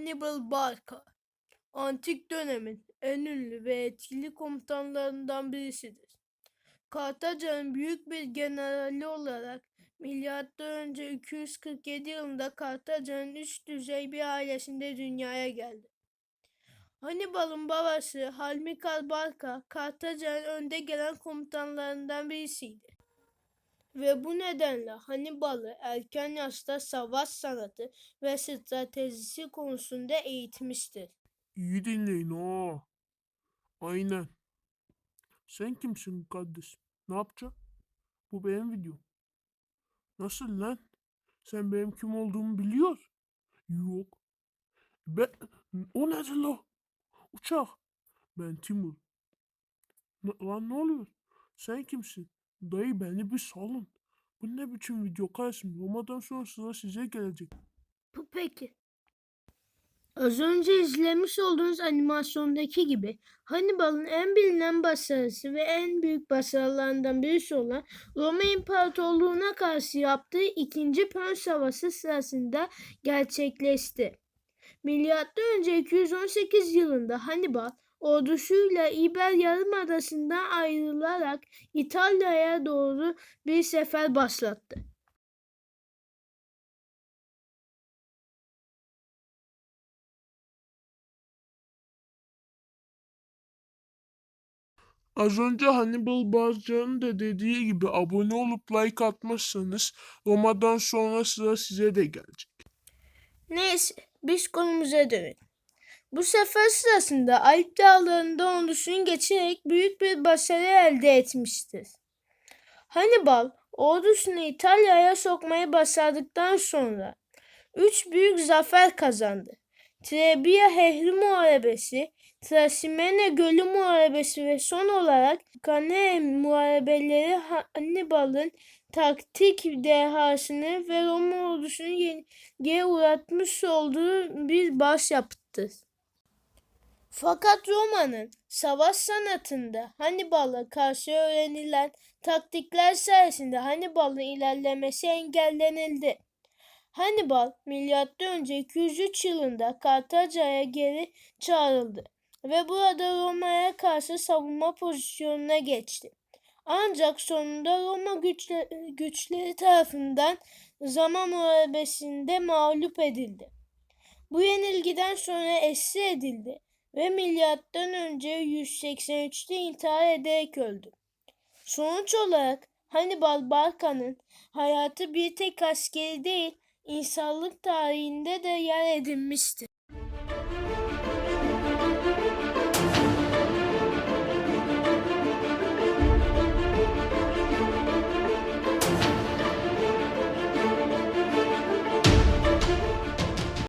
Hannibal Barca, antik dönemin en ünlü ve etkili komutanlarından birisidir. Kartaca'nın büyük bir generali olarak M.Ö. 247 yılında Kartaca'nın üst düzey bir ailesinde dünyaya geldi. Hannibal'ın babası Hamilkar Barca, Kartaca'nın önde gelen komutanlarından birisiydi. Ve bu nedenle Hannibal'ı erken yaşta savaş sanatı ve stratejisi konusunda eğitmiştir. İyi dinleyin ha. Aynen. Sen kimsin kardeş? Ne yapacaksın? Bu benim videom. Nasıl lan? Sen benim kim olduğumu biliyor. Yok. Ben... O nedir la? Uçak. Ben Timur. Lan ne oluyor? Sen kimsin? Dayı beni bir salın. Bu ne biçim video kardeşim? Roma'dan sonra sıra size gelecek. Bu peki. Az önce izlemiş olduğunuz animasyondaki gibi Hannibal'ın en bilinen başarısı ve en büyük başarılarından birisi olan Roma İmparatorluğu'na karşı yaptığı 2. Pön Savaşı sırasında gerçekleşti. Milattan önce 218 yılında Hannibal ordusuyla İber Yarımadası'ndan ayrılarak İtalya'ya doğru bir sefer başlattı. Az önce Hannibal Barca'nın da dediği gibi abone olup like atmazsanız Roma'dan sonra sıra size de gelecek. Neyse biz konumuza dönelim. Bu sefer sırasında Alp Dağları'nda ordusunu geçerek büyük bir başarı elde etmiştir. Hannibal ordusunu İtalya'ya sokmayı başardıktan sonra üç büyük zafer kazandı. Trebia Hehri Muharebesi, Trasimene Gölü Muharebesi ve son olarak Cannae Muharebeleri Hannibal'ın taktik dehasını ve Roma ordusunu yenilgiye uğratmış olduğu bir başyapıttır. Fakat Roma'nın savaş sanatında Hannibal'a karşı öğrenilen taktikler sayesinde Hannibal'ın ilerlemesi engellenildi. Hannibal M.Ö. 203 yılında Kartaca'ya geri çağrıldı ve burada Roma'ya karşı savunma pozisyonuna geçti. Ancak sonunda Roma güçle- güçleri tarafından zaman muharebesinde mağlup edildi. Bu yenilgiden sonra esir edildi ve milattan önce 183'te intihar ederek öldü. Sonuç olarak Hannibal Barca'nın hayatı bir tek askeri değil, insanlık tarihinde de yer edinmiştir.